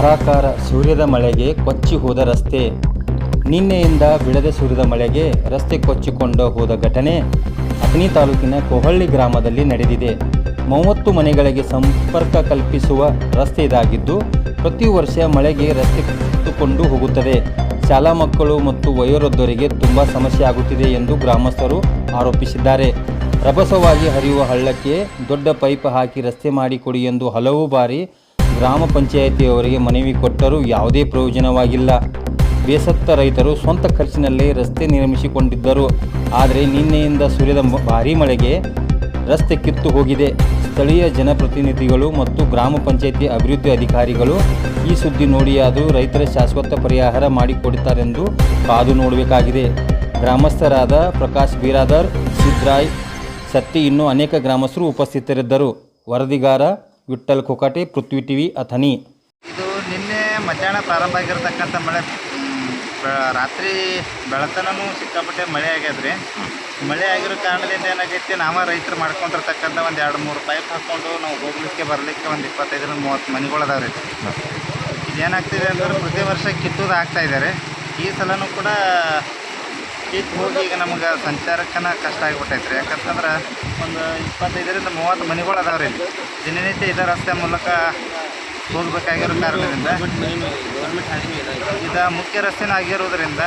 ಧಾರಾಕಾರ ಸೂರ್ಯದ ಮಳೆಗೆ ಕೊಚ್ಚಿ ಹೋದ ರಸ್ತೆ. ನಿನ್ನೆಯಿಂದ ಬಿಡದೆ ಸೂರ್ಯದ ಮಳೆಗೆ ರಸ್ತೆ ಕೊಚ್ಚಿಕೊಂಡು ಹೋದ ಘಟನೆ ಅಥಣಿ ತಾಲೂಕಿನ ಕೊಹಳ್ಳಿ ಗ್ರಾಮದಲ್ಲಿ ನಡೆದಿದೆ. ಮೂವತ್ತು ಮನೆಗಳಿಗೆ ಸಂಪರ್ಕ ಕಲ್ಪಿಸುವ ರಸ್ತೆ ಇದಾಗಿದ್ದು, ಪ್ರತಿ ವರ್ಷ ಮಳೆಗೆ ರಸ್ತೆ ಕಿತ್ತುಕೊಂಡು ಹೋಗುತ್ತದೆ. ಶಾಲಾ ಮಕ್ಕಳು ಮತ್ತು ವಯೋವೃದ್ಧರಿಗೆ ತುಂಬ ಸಮಸ್ಯೆ ಆಗುತ್ತಿದೆ ಎಂದು ಗ್ರಾಮಸ್ಥರು ಆರೋಪಿಸಿದ್ದಾರೆ. ರಭಸವಾಗಿ ಹರಿಯುವ ಹಳ್ಳಕ್ಕೆ ದೊಡ್ಡ ಪೈಪ್ ಹಾಕಿ ರಸ್ತೆ ಮಾಡಿಕೊಡಿ ಎಂದು ಹಲವು ಬಾರಿ ಗ್ರಾಮ ಪಂಚಾಯಿತಿಯವರಿಗೆ ಮನವಿ ಕೊಟ್ಟರೂ ಯಾವುದೇ ಪ್ರಯೋಜನವಾಗಿಲ್ಲ. ಬೇಸತ್ತ ರೈತರು ಸ್ವಂತ ಖರ್ಚಿನಲ್ಲೇ ರಸ್ತೆ ನಿರ್ಮಿಸಿಕೊಂಡಿದ್ದರು. ಆದರೆ ನಿನ್ನೆಯಿಂದ ಸುರಿದ ಭಾರೀ ಮಳೆಗೆ ರಸ್ತೆ ಕಿತ್ತು ಹೋಗಿದೆ. ಸ್ಥಳೀಯ ಜನಪ್ರತಿನಿಧಿಗಳು ಮತ್ತು ಗ್ರಾಮ ಪಂಚಾಯಿತಿ ಅಭಿವೃದ್ಧಿ ಅಧಿಕಾರಿಗಳು ಈ ಸುದ್ದಿ ನೋಡಿಯಾದರೂ ರೈತರ ಶಾಶ್ವತ ಪರಿಹಾರ ಮಾಡಿಕೊಡುತ್ತಾರೆಂದು ಕಾದು ನೋಡಬೇಕಾಗಿದೆ. ಗ್ರಾಮಸ್ಥರಾದ ಪ್ರಕಾಶ್ ಬೀರಾದರ್, ಸಿದ್ರಾಯ್ ಸತ್ತಿ ಇನ್ನೂ ಅನೇಕ ಗ್ರಾಮಸ್ಥರು ಉಪಸ್ಥಿತರಿದ್ದರು. ವರದಿಗಾರ ವಿಠ್ಠಲ್ ಕೊಕಾಟೆ, ಪೃಥ್ವಿ ಟಿವಿ ಅಥನಿ ಇದು ನಿನ್ನೆ ಮಧ್ಯಾಹ್ನ ಪ್ರಾರಂಭ ಆಗಿರತಕ್ಕಂಥ ಮಳೆ. ರಾತ್ರಿ ಬೆಳತನೂ ಸಿಕ್ಕಾಪಟ್ಟೆ ಮಳೆ ಆಗ್ಯದ್ರಿ. ಮಳೆ ಆಗಿರೋ ಕಾರಣದಿಂದ ಏನಾಗೈತಿ, ನಾವ ರೈತರು ಮಾಡ್ಕೊಂಡಿರ್ತಕ್ಕಂಥ ಒಂದು ಎರಡು ಮೂರು ಪೈಪ್ ಹಾಕ್ಕೊಂಡು ನಾವು ಹೋಗ್ಲಿಕ್ಕೆ, ಬರಲಿಕ್ಕೆ ಒಂದು ಇಪ್ಪತ್ತೈದರಿಂದ ಮೂವತ್ತು ಮನೆಗಳು ಅದಾವೆ ರೀ ಇದೇನಾಗ್ತಿದೆ ಅಂದ್ರೆ ಪ್ರತಿ ವರ್ಷ ಕಿತ್ತೂದು ಆಗ್ತಾ ಇದ್ದಾರೆ ಈ ಸಲನೂ ಕೂಡ ಕಿತ್ತು ಹೋಗಿ ಈಗ ನಮ್ಗೆ ಸಂಚಾರಕ್ಕನ ಕಷ್ಟ ಆಗಿಬಿಟ್ಟೈತೆ ರೀ ಯಾಕಂತಂದ್ರೆ ಒಂದು ಇಪ್ಪತ್ತೈದರಿಂದ ಮೂವತ್ತು ಮನೆಗಳು ಅದಾವೆ ರೀ ದಿನನಿತ್ಯ ಇದೇ ರಸ್ತೆ ಮೂಲಕ ಹೋಗ್ಬೇಕಾಗಿರೋ ಕಾರಣದಿಂದ ಇದು ಮುಖ್ಯ ರಸ್ತೆನ ಆಗಿರೋದ್ರಿಂದ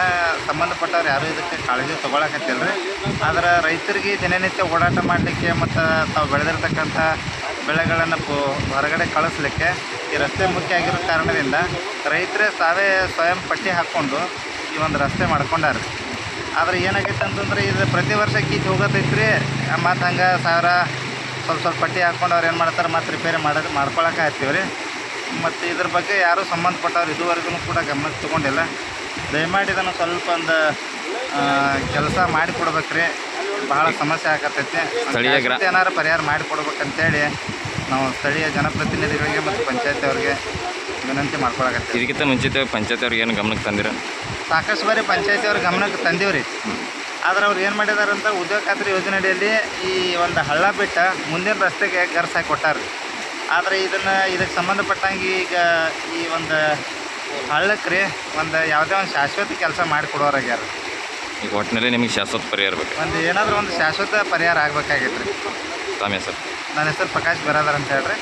ಸಂಬಂಧಪಟ್ಟವ್ರು ಯಾರು ಇದಕ್ಕೆ ಕಾಳಜಿ ತೊಗೊಳಕತ್ತಿಲ್ಲ ರೀ ಆದ್ರೆ ರೈತರಿಗೆ ದಿನನಿತ್ಯ ಓಡಾಟ ಮಾಡಲಿಕ್ಕೆ ಮತ್ತು ತಾವು ಬೆಳೆದಿರ್ತಕ್ಕಂಥ ಬೆಳೆಗಳನ್ನು ಹೊರಗಡೆ ಕಳಿಸ್ಲಿಕ್ಕೆ ಈ ರಸ್ತೆ ಮುಖ್ಯ ಆಗಿರೋ ಕಾರಣದಿಂದ ರೈತರೇ ತಾವೇ ಸ್ವಯಂ ಪಟ್ಟಿ ಹಾಕ್ಕೊಂಡು ಈ ಒಂದು ರಸ್ತೆ ಮಾಡ್ಕೊಂಡಾರ ಆದ್ರೆ ಏನಾಗೈತೆ ಅಂತಂದ್ರೆ ಇದು ಪ್ರತಿ ವರ್ಷ ಕೀಚ್ ಹೋಗತೈತೆ ರೀ ಮತ್ತು ಹಂಗೆ ಸಾವಿರ ಸ್ವಲ್ಪ ಸ್ವಲ್ಪ ಪಟ್ಟಿ ಹಾಕ್ಕೊಂಡು ಅವ್ರು ಏನು ಮಾಡ್ತಾರೆ ಮತ್ತು ರಿಪೇರಿ ಮಾಡೋದು ಮಾಡ್ಕೊಳಕ್ಕೆ ಹತ್ತೀವಿ ರೀ ಮತ್ತು ಇದ್ರ ಬಗ್ಗೆ ಯಾರೂ ಸಂಬಂಧಪಟ್ಟವ್ರು ಇದುವರೆಗೂ ಕೂಡ ಗಮನಕ್ಕೆ ತಗೊಂಡಿಲ್ಲ. ದಯಮಾಡಿ ಇದನ್ನು ಸ್ವಲ್ಪ ಒಂದು ಕೆಲಸ ಮಾಡಿಕೊಡ್ಬೇಕು ರೀ ಬಹಳ ಸಮಸ್ಯೆ ಆಗತೈತಿ ಏನಾರು ಪರಿಹಾರ ಮಾಡಿಕೊಡ್ಬೇಕಂತೇಳಿ ನಾವು ಸ್ಥಳೀಯ ಜನಪ್ರತಿನಿಧಿಗಳಿಗೆ ಮತ್ತು ಪಂಚಾಯತಿಯವ್ರಿಗೆ ವಿನಂತಿ ಮಾಡ್ಕೊಳಕತ್ತೀವಿ ಇದಕ್ಕಿಂತ ಮುಂಚಿತ ಪಂಚಾಯತ್ ಅವ್ರಿಗೆ ಏನು ಗಮನಕ್ಕೆ ತಂದಿರ? ಸಾಕಷ್ಟು ಬಾರಿ ಪಂಚಾಯತಿ ಅವ್ರ ಗಮನಕ್ಕೆ ತಂದೀವಿ ರೀ ಆದ್ರೆ ಅವ್ರು ಏನು ಮಾಡಿದಾರಂತ ಉದ್ಯೋಗ ಖಾತ್ರಿ ಯೋಜನೆ ಅಡಿಯಲ್ಲಿ ಈ ಒಂದು ಹಳ್ಳ ಬಿಟ್ಟ ಮುಂದಿನ ರಸ್ತೆಗೆ ಗರ್ಸ್ ಹಾಕಿ ಕೊಟ್ಟಾರ ಆದರೆ ಇದನ್ನು ಇದಕ್ಕೆ ಸಂಬಂಧಪಟ್ಟಂಗೆ ಈಗ ಈ ಒಂದು ಹಳ್ಳಕ್ಕೆ ರೀ ಒಂದು ಯಾವುದೇ ಒಂದು ಶಾಶ್ವತ ಕೆಲಸ ಮಾಡಿಕೊಡೋರಾಗ್ಯಾರ ಈಗ ಒಟ್ಟಿನಲ್ಲಿ ನಿಮಗೆ ಶಾಶ್ವತ ಪರಿಹಾರ ಬೇಕು. ಒಂದು ಏನಾದರೂ ಒಂದು ಶಾಶ್ವತ ಪರಿಹಾರ ಆಗ್ಬೇಕಾಗೈತೆ ರೀ ತಮ್ಮ ಹೆಸರು. ನನ್ನ ಹೆಸರು ಪ್ರಕಾಶ್ ಬರಾದರ್ ಅಂತ ಹೇಳ್ರಿ.